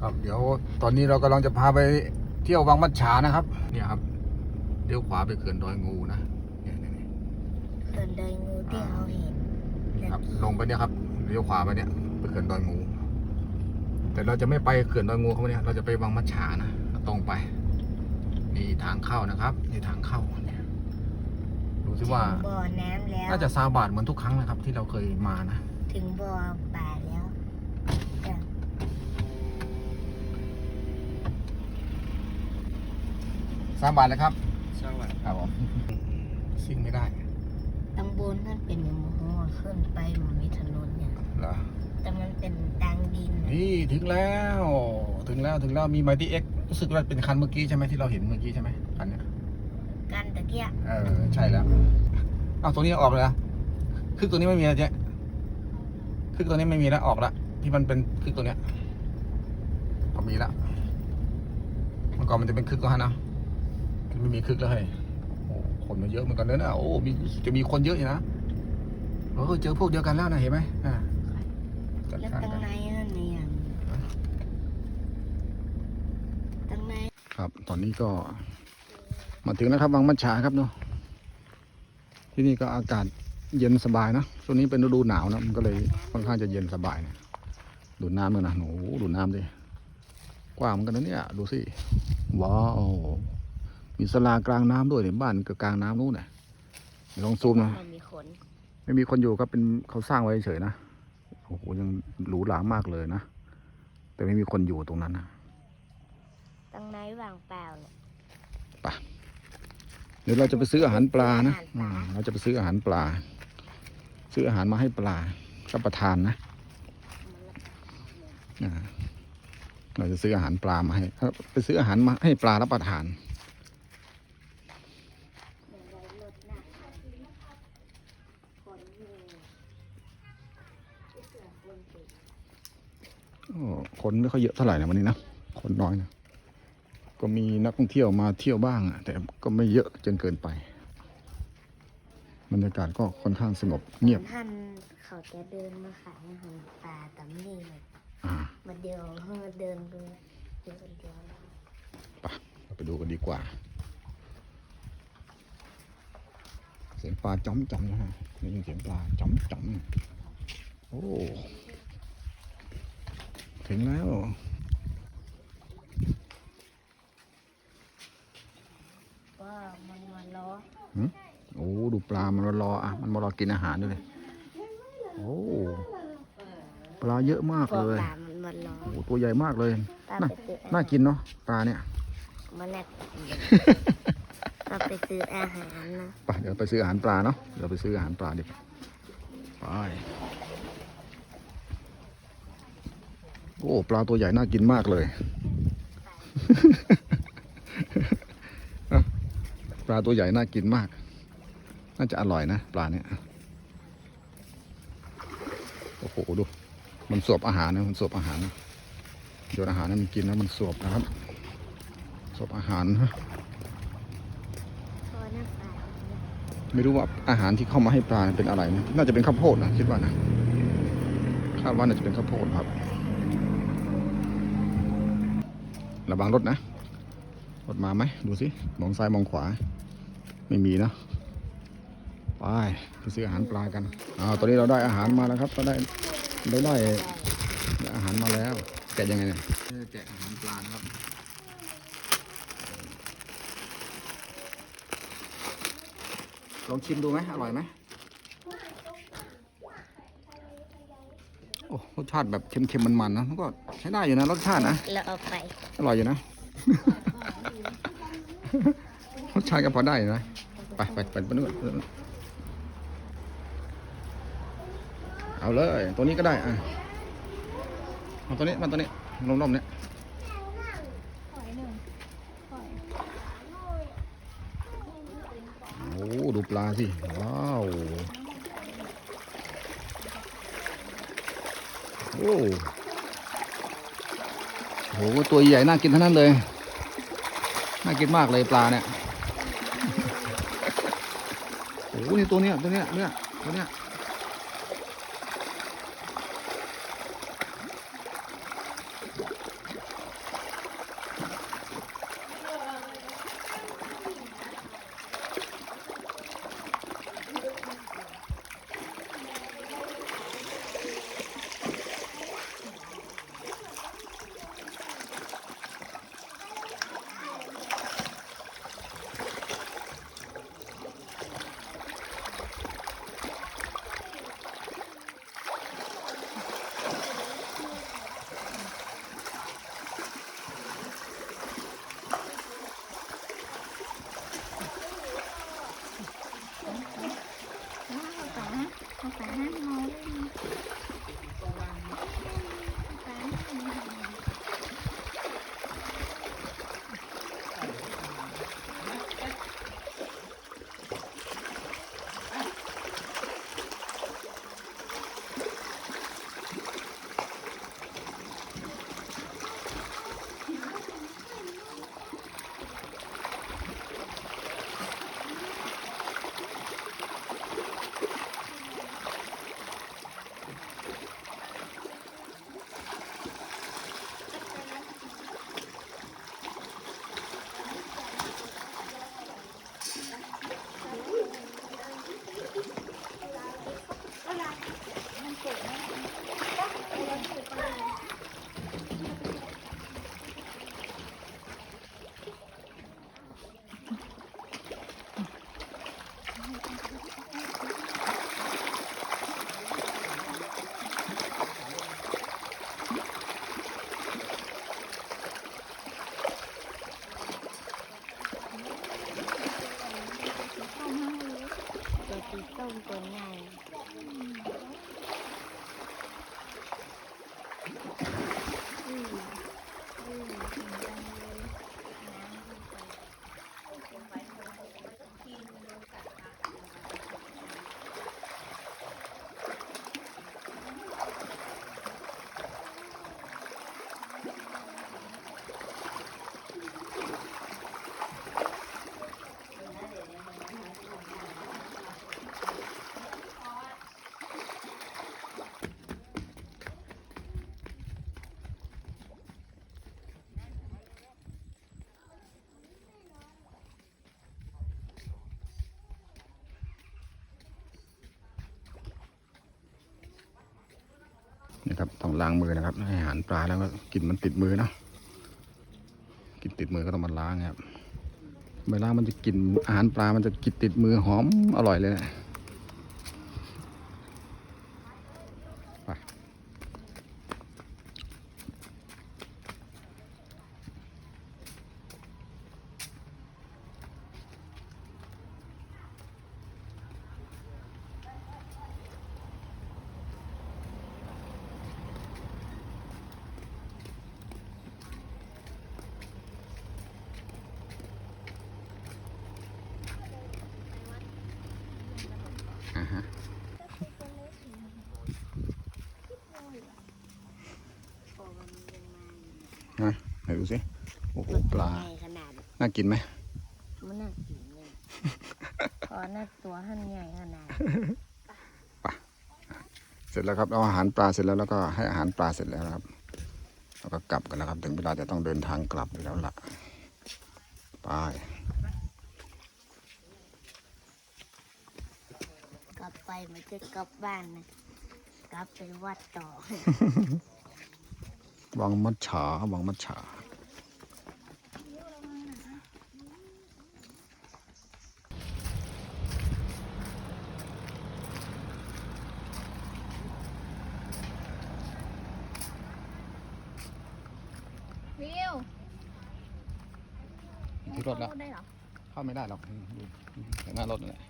ครับเดี๋ยวตอนนี้เรากำลังจะพาไปเที่ยววังมัดฉานะครับ เนี่ยครับเลี้ยวขวาไปเขื่อนดอยงูนะเนี่ยเนี่ยเนี่ยเดินเดินงูที่เขาเห็นนี่ครับลงไปเนี่ยครับเลี้ยวขวาไปเนี่ยไปเขื่อนดอยงู แต่เราจะไม่ไปเขื่อนดอยงูเขาเนี่ยเราจะไปวังมัดฉานะตรงไปนี่ทางเข้านะครับนี่ทางเข้าเนี่ยดูสิว่าถึงบ่อน้ำแล้วน่าจะซาบาทเหมือนทุกครั้งนะครับ ที่เราเคยมานะถึงบ่อป่าแล้วจ้ะ ซาบาทเลยครับสวัสดีครับผมซิ่งไม่ได้ตังบนนั่นเป็นอย่างหัวขึ้นไปมันมีถนนเนี่ยเหรอแต่มันเป็นดังดินน่ะนี่ถึงแล้ว ถึงแล้วถึงแล้วมีไมตี้เอ็กรู้สึกว่าเป็นคันเมื่อกี้ใช่ไหมที่เราเห็นเมื่อกี้ใช่ไหมคันเนี้ยกันตะเกียบเออใช่แล้วเอ้าตัวนี้ออกเลยนะคือตัวนี้ไม่มีแล้วเจ๊คือตัวนี้ไม่มีแล้วออกแล้วที่มันเป็นคือตัวเนี้ยพอมีแล้วเมื่อก่อนมันจะเป็นคึกก็ฮะนะ ไม่มีคึกแล้วเฮ้ยโอ้คนมันเยอะเหมือนกันเลยนะโอ้มีจะมีคนเยอะอยู่นะเออเจอพวกเดียวกันแล้วนะเห็นไหมอ่าจัดแล้วการตังกันในนั่นเนี่ยตังในครับตอนนี้ก็ มาถึงแล้วครับวังมัชชาครับเนาะที่นี่ก็อากาศเย็นสบายนะช่วงนี้เป็นฤดูหนาวนะมันก็เลยค่อนข้างจะเย็นสบายนะดูดน้ำเลยนะโอ้โหดูดน้ำดิกว้างเหมือนกันนะเนี่ยดูสิว้าว มีสลากลางน้ำด้วยเนี่ยบ้านก็กลางน้ำนู้นน่ะเดี๋ยวลองซูมนะมันมีขนไม่มีคนอยู่ครับเป็นเขาสร้างไว้เฉยๆนะโอ้โหยังหรูหรามากเลยนะแต่ไม่มีคนอยู่ตรงนั้นนะตังในวางเปล่าเนี่ยเดี๋ยวเราจะไปซื้ออาหารปลานะอืมเราจะไปซื้ออาหารปลา ซื้ออาหารมาให้ปลารับประทานนะอ่าเราจะซื้ออาหารปลามาให้เอ้าไปซื้ออาหารมาให้ปลารับประทาน คนไม่ค่อยเยอะเท่าไหร่นะวันนี้นะคนน้อยนะก็มีนักท่องเที่ยวมาเที่ยวบ้างอะแต่ก็ไม่เยอะจนเกินไปบรรยากาศก็ค่อนข้างสงบเงียบท่านเขาจะเดินมาขายอาหารปลาตำนี่เลยอ่ามาเดียวเฮอเดินดูเดินคนเดียวไปเราไปดูกันดีกว่า เสียงปลาจ้อมจ้อมนะฮะได้ยินเสียงปลาจ้อมจ้อมโอ้ ถึงแล้ว ว่ามันมาล้อโอ้ ดูปลา มันมารออะ มันมารอกินอาหารด้วยเลยโอ้ ปลาเยอะมากพวกเลยปลามันมาล้อโอ้ตัวใหญ่มากเลย ปลาน่าไปซื้อน่ากินเนาะ ปลาเนี่ยมาแลกปลาไปซื้ออาหารนะ ไป เดี๋ยวไปซื้ออาหารปลาเนาะ เดี๋ยวไปซื้ออาหารปลาดิไป โอ้ปลาตัวใหญ่น่ากินมากเลย ปลาตัวใหญ่น่ากินมาก น่าจะอร่อยนะปลาเนี่ยโอ้โหดู มันสวบอาหารนะมันสวบอาหารนะโยนอาหารให้มันกินแล้วมันสวบนะครับสวบอาหารนะพอหน้าปลาไม่รู้ว่าอาหารที่เข้ามาให้ปลาเป็นอะไรนะน่าจะเป็นข้าวโพดนะคิดว่านะคาดว่าน่าจะเป็นข้าวโพดครับ ระวังรถนะ รถมาไหมดูสิ มองซ้ายมองขวา ไม่มีนะไปไปซื้ออาหารปลากันอ่าตอนนี้เราได้อาหารมาแล้วครับเราได้เราได้ได้อาหารมาแล้วแกะยังไงเนี่ยแกะอาหารปลานะครับลองชิมดูไหมอร่อยไหม โอ้รสชาติแบบเค็มๆมันๆนะมันก็ใช้ได้อยู่นะรสชาตินะแล้วเอาไปอร่อยอยู่นะ รสชาติก็พอได้อยู่นะไปไปไปไปนู่นเอาเลยตัวนี้ก็ได้อะเอาตัวนี้มาตัวนี้ลมๆเนี่ยโอ้ดูปลาสิว้าว โอ้โหตัวใหญ่น่ากินทั้งนั้นเลย น่ากินมากเลยปลาเนี่ยโอ้โหนี่ตัวเนี้ยตัวเนี้ยเนี่ยตัวเนี้ย ต้นใหญ่ ครับต้องล้างมือนะครับ ให้อาหารปลาแล้วก็กลินมันติดมือเนาะกลินติดมือก็ต้องมาล้างครับเวลามันจะกลินอาหารปลามันจะกลินติดมือหอมอร่อยเลยนะ ดูสิ โอ้โหปลาใหญ่ขนาดน่ากินไหมมันน่ากินเลยพอหน้าตัวหั่นใหญ่ขนาดเสร็จแล้วครับเอาอาหารปลาเสร็จแล้วแล้วก็ให้อาหารปลาเสร็จแล้วนะครับแล้วก็กลับกันแล้วครับ ถึงเวลาจะต้องเดินทางกลับแล้วล่ะไปกลับไปมันจะกลับบ้านนะกลับไปวัดต่อ วังมัดฉาวังมัดฉา รถแล้วเข้าได้เหรอเข้าไม่ได้หรอกอยู่อยู่หน้ารถนั่นแหละ